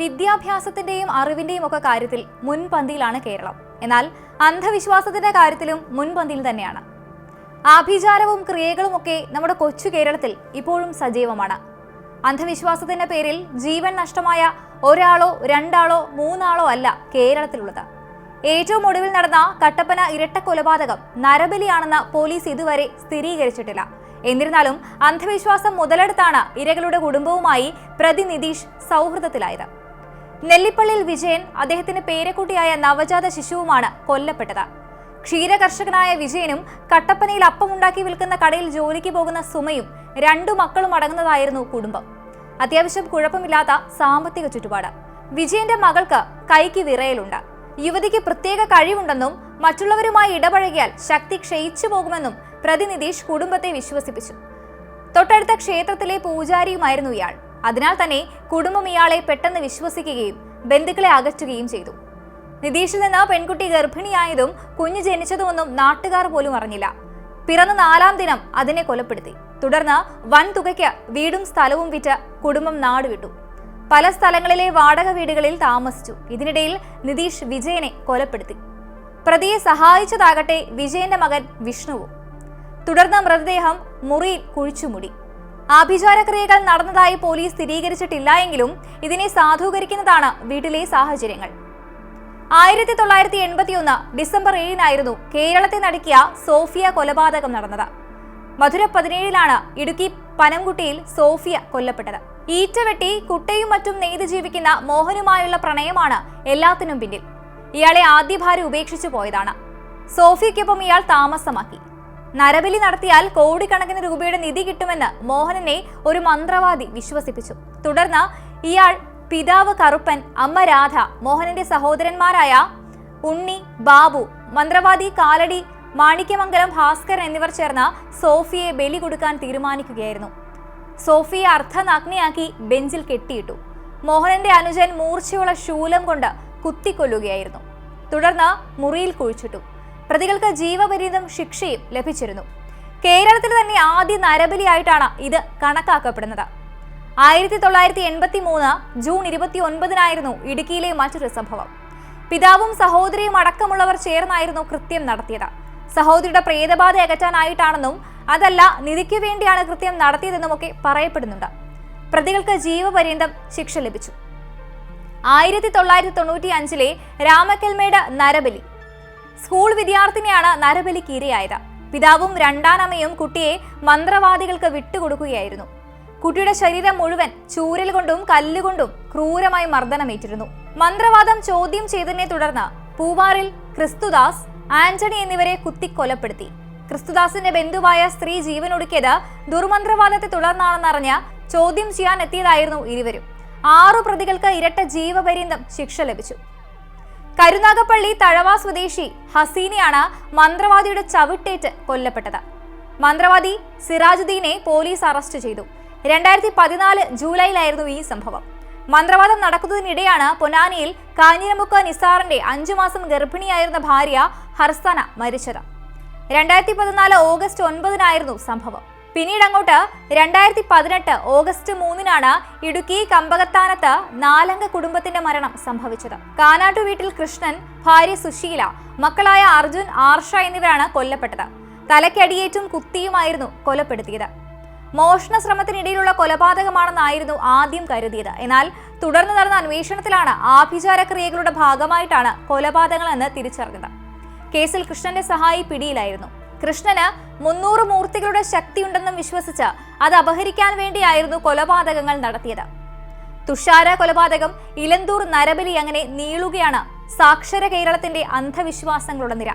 വിദ്യാഭ്യാസത്തിന്റെയും അറിവിന്റെയും ഒക്കെ കാര്യത്തിൽ മുൻപന്തിയിലാണ് കേരളം. എന്നാൽ അന്ധവിശ്വാസത്തിന്റെ കാര്യത്തിലും മുൻപന്തിയിൽ തന്നെയാണ്. ആഭിചാരവും ക്രിയകളും ഒക്കെ നമ്മുടെ കൊച്ചു കേരളത്തിൽ ഇപ്പോഴും സജീവമാണ്. അന്ധവിശ്വാസത്തിന്റെ പേരിൽ ജീവൻ നഷ്ടമായ ഒരാളോ രണ്ടാളോ മൂന്നാളോ അല്ല കേരളത്തിലുള്ളത്. ഏറ്റവും ഒടുവിൽ നടന്ന കട്ടപ്പന ഇരട്ട കൊലപാതകം നരബലിയാണെന്ന് പോലീസ് ഇതുവരെ സ്ഥിരീകരിച്ചിട്ടില്ല. എന്നിരുന്നാലും അന്ധവിശ്വാസം മുതലെടുത്താണ് ഇരകളുടെ കുടുംബവുമായി പ്രതി നിതീഷ് സൗഹൃദത്തിലായത്. നെല്ലിപ്പള്ളിയിൽ വിജയൻ അദ്ദേഹത്തിന് പേരക്കുട്ടിയായ നവജാത ശിശുവുമാണ് കൊല്ലപ്പെട്ടത്. ക്ഷീരകർഷകനായ വിജയനും കട്ടപ്പനയിൽ അപ്പമുണ്ടാക്കി വിൽക്കുന്ന കടയിൽ ജോലിക്ക് പോകുന്ന സുമയും രണ്ടു മക്കളും അടങ്ങുന്നതായിരുന്നു കുടുംബം. അത്യാവശ്യം കുഴപ്പമില്ലാത്ത സാമ്പത്തിക ചുറ്റുപാട്. വിജയന്റെ മകൾക്ക് കൈക്ക് വിറയലുണ്ട്. യുവതിക്ക് പ്രത്യേക കഴിവുണ്ടെന്നും മറ്റുള്ളവരുമായി ഇടപഴകിയാൽ ശക്തി ക്ഷയിച്ചു പോകുമെന്നും പ്രതി നിതീഷ് കുടുംബത്തെ വിശ്വസിപ്പിച്ചു. തൊട്ടടുത്ത ക്ഷേത്രത്തിലെ പൂജാരിയുമായിരുന്നു ഇയാൾ. അതിനാൽ തന്നെ കുടുംബം ഇയാളെ പെട്ടെന്ന് വിശ്വസിക്കുകയും ബന്ധുക്കളെ അകറ്റുകയും ചെയ്തു. നിതീഷിൽ നിന്ന് പെൺകുട്ടി ഗർഭിണിയായതും കുഞ്ഞ് ജനിച്ചതുമൊന്നും നാട്ടുകാർ പോലും അറിഞ്ഞില്ല. പിറന്ന നാലാം ദിനം അതിനെ കൊലപ്പെടുത്തി. തുടർന്ന് വൻ തുകയ്ക്ക് വീടും സ്ഥലവും വിറ്റ് കുടുംബം നാടുവിട്ടു. പല സ്ഥലങ്ങളിലെ വാടക വീടുകളിൽ താമസിച്ചു. ഇതിനിടയിൽ നിതീഷ് വിജയനെ കൊലപ്പെടുത്തി. പ്രതിയെ സഹായിച്ചതാകട്ടെ വിജയന്റെ മകൻ വിഷ്ണുവും. തുടർന്ന് മൃതദേഹം മുറിയിൽ കുഴിച്ചുമുടി. ആഭിചാരക്രിയകൾ നടന്നതായി പോലീസ് സ്ഥിരീകരിച്ചിട്ടില്ല എങ്കിലും ഇതിനെ സാധൂകരിക്കുന്നതാണ് വീട്ടിലെ സാഹചര്യങ്ങൾ. ആയിരത്തി തൊള്ളായിരത്തി എൺപത്തിയൊന്ന് ഡിസംബർ ഏഴിനായിരുന്നു കേരളത്തെ നടുക്കിയ സോഫിയ കൊലപാതകം നടന്നത്. മധുര പതിനേഴിലാണ് ഇടുക്കി പനംകുട്ടിയിൽ സോഫിയ കൊല്ലപ്പെട്ടത്. ഈറ്റവെട്ടി കുട്ടയും മറ്റും നെയ്ത് ജീവിക്കുന്ന മോഹനുമായുള്ള പ്രണയമാണ് എല്ലാത്തിനും പിന്നിൽ. ഇയാളെ ആദ്യ ഭാര്യ ഉപേക്ഷിച്ചു പോയതാണ്. സോഫിയയ്ക്കൊപ്പം ഇയാൾ താമസമാക്കി. നരബലി നടത്തിയാൽ കോടിക്കണക്കിന് രൂപയുടെ നിധി കിട്ടുമെന്ന് മോഹനനെ ഒരു മന്ത്രവാദി വിശ്വസിപ്പിച്ചു. തുടർന്ന് ഇയാൾ പിതാവ് കറുപ്പൻ അമ്മ രാധ മോഹനന്റെ സഹോദരന്മാരായ ഉണ്ണി ബാബു മന്ത്രവാദി കാലടി മാണിക്യമംഗലം ഭാസ്കർ എന്നിവർ ചേർന്ന് സോഫിയെ ബലി കൊടുക്കാൻ തീരുമാനിക്കുകയായിരുന്നു. സോഫിയെ അർദ്ധനഗ്നയാക്കി ബെഞ്ചിൽ കെട്ടിയിട്ടു. മോഹനന്റെ അനുജൻ മൂർച്ചയുള്ള ശൂലം കൊണ്ട് കുത്തിക്കൊല്ലുകയായിരുന്നു. തുടർന്ന് മുറിയിൽ കുഴിച്ചിട്ടു. പ്രതികൾക്ക് ജീവപര്യന്തം ശിക്ഷയും ലഭിച്ചിരുന്നു. കേരളത്തിൽ തന്നെ ആദ്യ നരബലിയായിട്ടാണ് ഇത് കണക്കാക്കപ്പെടുന്നത്. ആയിരത്തി തൊള്ളായിരത്തി എൺപത്തി മൂന്ന് ജൂൺ ഇരുപത്തി ഒൻപതിനായിരുന്നു ഇടുക്കിയിലെ മറ്റൊരു സംഭവം. പിതാവും സഹോദരിയും അടക്കമുള്ളവർ ചേർന്നായിരുന്നു കൃത്യം നടത്തിയത്. സഹോദരിയുടെ പ്രേതബാധ അകറ്റാനായിട്ടാണെന്നും അതല്ല നിധിക്ക് വേണ്ടിയാണ് കൃത്യം നടത്തിയതെന്നുമൊക്കെ പറയപ്പെടുന്നുണ്ട്. പ്രതികൾക്ക് ജീവപര്യന്തം ശിക്ഷ ലഭിച്ചു. ആയിരത്തി തൊള്ളായിരത്തി തൊണ്ണൂറ്റി അഞ്ചിലെ രാമക്കൽമേട് നരബലി സ്കൂൾ വിദ്യാർത്ഥിനിയാണ് നരബലിക്ക് ഇരയായത് പിതാവും രണ്ടാനമ്മയും കുട്ടിയെ മന്ത്രവാദികൾക്ക് വിട്ടുകൊടുക്കുകയായിരുന്നു. കുട്ടിയുടെ ശരീരം മുഴുവൻ ചൂരൽ കൊണ്ടും കല്ലുകൊണ്ടും ക്രൂരമായി മർദ്ദനമേറ്റിരുന്നു. മന്ത്രവാദം ചോദ്യം ചെയ്തതിനെ തുടർന്ന് പൂവാറിൽ ക്രിസ്തുദാസ് ആന്റണി എന്നിവരെ കുത്തിക്കൊലപ്പെടുത്തി. ക്രിസ്തുദാസിന്റെ ബന്ധുവായ സ്ത്രീ ജീവനൊടുക്കിയത് ദുർമന്ത്രവാദത്തെ തുടർന്നാണെന്നറിഞ്ഞ് ചോദ്യം ചെയ്യാൻ എത്തിയതായിരുന്നു ഇരുവരും. ആറു പ്രതികൾക്ക് ഇരട്ട ജീവപര്യന്തം ശിക്ഷ ലഭിച്ചു. കരുനാഗപ്പള്ളി തഴവാ സ്വദേശി ഹസീനയാണ് മന്ത്രവാദിയുടെ ചവിട്ടേറ്റ് കൊല്ലപ്പെട്ടത്. മന്ത്രവാദി സിറാജുദ്ദീനെ പോലീസ് അറസ്റ്റ് ചെയ്തു. രണ്ടായിരത്തി പതിനാല് ജൂലൈയിലായിരുന്നു ഈ സംഭവം. മന്ത്രവാദം നടക്കുന്നതിനിടെയാണ് പൊനാനിയിൽ കാഞ്ഞിരമുക്ക നിസാറിന്റെ അഞ്ചു മാസം ഗർഭിണിയായിരുന്ന ഭാര്യ ഹർസന മരിച്ചത്. രണ്ടായിരത്തി പതിനാല് ഓഗസ്റ്റ് ഒൻപതിനായിരുന്നു സംഭവം. പിന്നീട് അങ്ങോട്ട് രണ്ടായിരത്തി പതിനെട്ട് ഓഗസ്റ്റ് മൂന്നിനാണ് ഇടുക്കി കമ്പകത്താനത്ത് നാലംഗ കുടുംബത്തിന്റെ മരണം സംഭവിച്ചത്. കാനാട്ടു വീട്ടിൽ കൃഷ്ണൻ ഭാര്യ സുശീല മക്കളായ അർജുൻ ആർഷ എന്നിവരാണ് കൊല്ലപ്പെട്ടത്. തലക്കടിയേറ്റും കുത്തിയുമായിരുന്നു കൊലപ്പെടുത്തിയത്. മോഷണ ശ്രമത്തിനിടയിലുള്ള കൊലപാതകമാണെന്നായിരുന്നു ആദ്യം കരുതിയത്. എന്നാൽ തുടർന്ന് നടന്ന അന്വേഷണത്തിലാണ് ആഭിചാര ക്രിയകളുടെ ഭാഗമായിട്ടാണ് കൊലപാതകങ്ങളെന്ന് തിരിച്ചറിഞ്ഞത്. കേസിൽ കൃഷ്ണന്റെ സഹായി പിടിയിലായിരുന്നു. കൃഷ്ണന് മുന്നൂറ് മൂർത്തികളുടെ ശക്തിയുണ്ടെന്നും വിശ്വസിച്ച് അത് അപഹരിക്കാൻ വേണ്ടിയായിരുന്നു കൊലപാതകങ്ങൾ നടത്തിയത്. തുഷാര കൊലപാതകം ഇലന്തൂർ നരബലി അങ്ങനെ നീളുകയാണ് സാക്ഷര കേരളത്തിന്റെ അന്ധവിശ്വാസങ്ങളുടെ നിര.